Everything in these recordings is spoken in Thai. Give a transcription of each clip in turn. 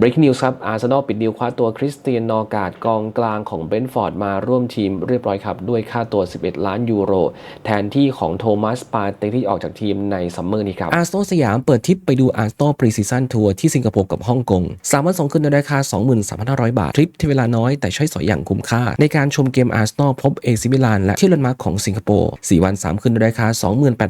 breaking news ครับ อาร์เซนอลปิดดีลคว้าตัวคริสเตียนนอการ์ดกองกลางของเบนฟอร์ดมาร่วมทีมเรียบร้อยครับ ด้วยค่าตัว 11 ล้านยูโร แทนที่ของโทมัสปาเตที่ออกจากทีมในซัมเมอร์นี้ครับอาร์สโตสยามเปิดทริปไปดูอาร์สโตพรีซีซั่นทัวร์ที่สิงคโปร์กับฮ่องกง3วัน2คืนในราคา 23,500 บาท ทริปที่เวลาน้อยแต่ใช้สอยอย่างคุ้มค่า ในการชมเกมอาร์สโตพบเอซิมิลานและเที่ยวแลนด์มาร์คของสิงคโปร์4วัน3คืนในราคา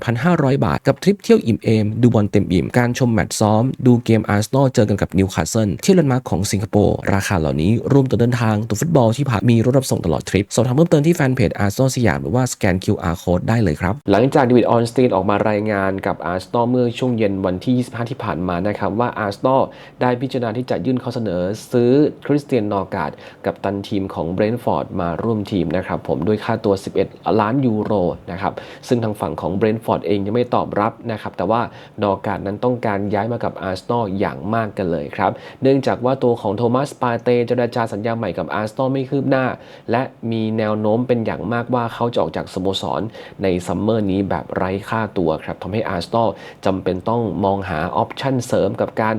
28,500 บาท กับทริปเที่ยวอิ่มเอมดูบอลเต็มอิ่มการชมแมตช์ซ้อมดูเกมอาร์สโตเจอกันกับนิวคาสเซิลที่ยวแลนด์มาร์คของสิงคโปร์ ราคาเหล่านี้รวมตัวเดินทางตัวฟุตบอลที่พักมีรถรับส่งตลอดทริป สอบถามเพิ่มเติมที่แฟนเพจอาร์สโตสยามหรือว่าสแกน QR code ได้เลยครับ หลังจากเดวิดออนสตีนออกมารายงานกับอาร์ n a l เมื่อช่วงเย็นวันที่ 25 ที่ผ่านมานะครับว่าอาร์ n a l ได้พิจารณาที่จะยื่นข้อเสนอซื้อคริสเตียนนอร์การ์ดกับตันทีมของเบรนท์ฟอร์ดมาร่วมทีมนะครับผมด้วยค่าตัว 11 ล้านยูโรนะครับซึ่งทางฝั่งของเบรนท์ฟอร์ดเองยังไม่ตอบรับนะครับแต่ว่านอร์กาดนั้นต้องการย้ายมากับอาร์ n a l อย่างมากกันเลยครับเนื่องจากว่าตัวของโทมัสปาเตเจรจาสัญญาใหม่กับอาร์ n a l ไม่คืบหน้า และมีแนวโน้มเป็นอย่างมากว่าเขาจะออกจากสโมสรในซัมเมอร์นี้แบบไร้ค่าตัวครับทำให้อาร์ n a l จำเป็นต้องมองหาออปชั่นเสริมกับการ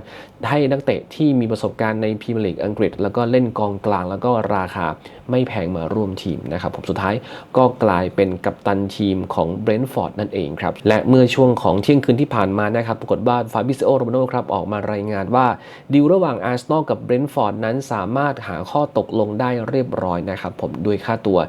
ให้นักเตะที่มีประสบการณ์ในพรีเมียร์ลีกอังกฤษ แล้วก็เล่นกองกลางแล้วก็ราคาไม่แพงมาร่วมทีมนะครับผมสุดท้ายก็กลายเป็นกัปตันทีมของเบรนท์ฟอร์ดนั่นเองครับและเมื่อช่วงของเที่ยงคืนที่ผ่านมานะครับปรากฏว่าฟาบิซิโอโรมาโนครับออกมารายงานว่าดีลระหว่างอาร์เซนอลกับเบรนท์ฟอร์ดนั้นสามารถหาข้อตกลงได้เรียบร้อยนะครับผมด้วยค่าตัว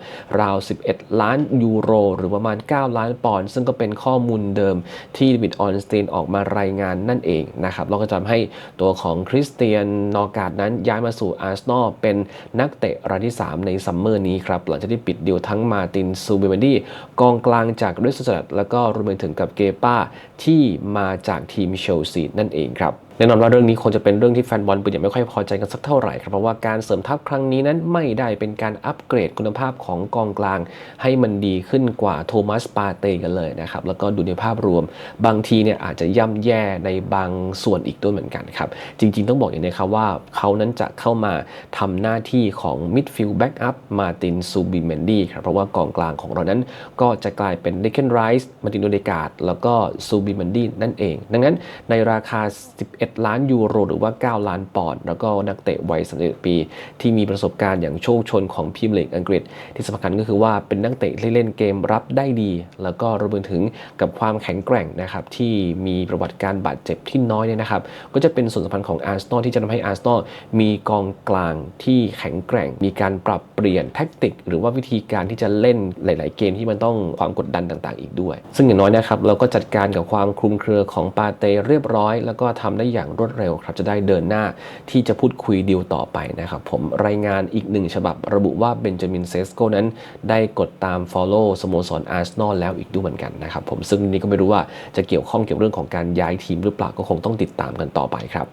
ราว 11 ล้านยูโร หรือประมาณ 9 ล้านปอนด์ซึ่งก็เป็นข้อมูลเดิมที่ดวิดออนสตีนออกมารายงานนั่นเองนะครับเราก็จะทำให้ตัวของคริสเตียนนอร์การ์ดนั้นย้ายมาสู่อาร์เซนอลเป็นนักเตะรายที่ 3 ในซัมเมอร์นี้ครับ หลังจากที่ปิดดีลทั้งมาตินซูบิเบนดี้กองกลางจากเรสซัตแล้วก็รวมไปถึงกับเกป้าที่มาจากทีมเชลซีนั่นเองครับแน่นอนว่าเรื่องนี้คงจะเป็นเรื่องที่แฟนบอลปืนยังไม่ค่อยพอใจกันสักเท่าไหร่ครับเพราะว่าการเสริมทัพครั้งนี้นั้นไม่ได้เป็นการอัปเกรดคุณภาพของกองกลาง ให้มันดีขึ้นกว่าโทมัสปาเตกันเลยนะครับแล้วก็ดูในภาพรวม บางทีเนี่ยอาจจะย่ำแย่ในบางส่วนอีกด้วยเหมือนกันครับจริง ๆ ต้องบอกอย่างนี้ครับว่าเขานั้นจะเข้ามาทำหน้าที่ของมิดฟิลด์แบ็กอัพมาตินซูบิเมนดี้ครับเพราะว่ากองกลางของเรานั้นก็จะกลายเป็นเดคเคนไรส์มาตินโดเดกาดแล้วก็ซูบิเมนดี้นั่นเอง ดังนั้นในราคา 11ล้านยูโร หรือว่า 9 ล้านปอนด์แล้วก็นักเตะวัย31ปี ที่มีประสบการณ์อย่างโชคชนของพรีเลกอังกฤษ ที่สำคัญก็คือว่าเป็นนักเตะที่เล่นเกมรับได้ดี แล้วก็รวมไปถึงกับความแข็งแกร่งนะครับที่มีประวัติการบาดเจ็บที่น้อยเนี่ยนะครับก็จะเป็นส่วนสำคัญของอาร์เซนอลที่จะทำให้อาร์เซนอลมีกองกลางที่แข็งแกร่ง มีการปรับเปลี่ยนแท็กติก หรือว่าวิธีการที่จะเล่นหลาย ๆ เกมที่มันต้องความกดดันต่าง ๆ อีกด้วย ซึ่งอย่างน้อยนะครับเราก็จัดการกับความคลุมเครือของปาเตเรียบร้อย แล้วก็ทำได้อย่างรวดเร็วครับจะได้เดินหน้าที่จะพูดคุยดีลต่อไปนะครับผมรายงานอีกหนึ่งฉบับระบุว่าเบนจามินเซสโกนั้นได้กดตาม Follow สโมสรอาร์เซนอลแล้วอีกด้วยเหมือนกันนะครับผมซึ่งนี่ก็ไม่รู้ว่าจะเกี่ยวข้องเกี่ยวเรื่องของการย้ายทีมหรือเปล่าก็คงต้องติดตามกันต่อไปครับ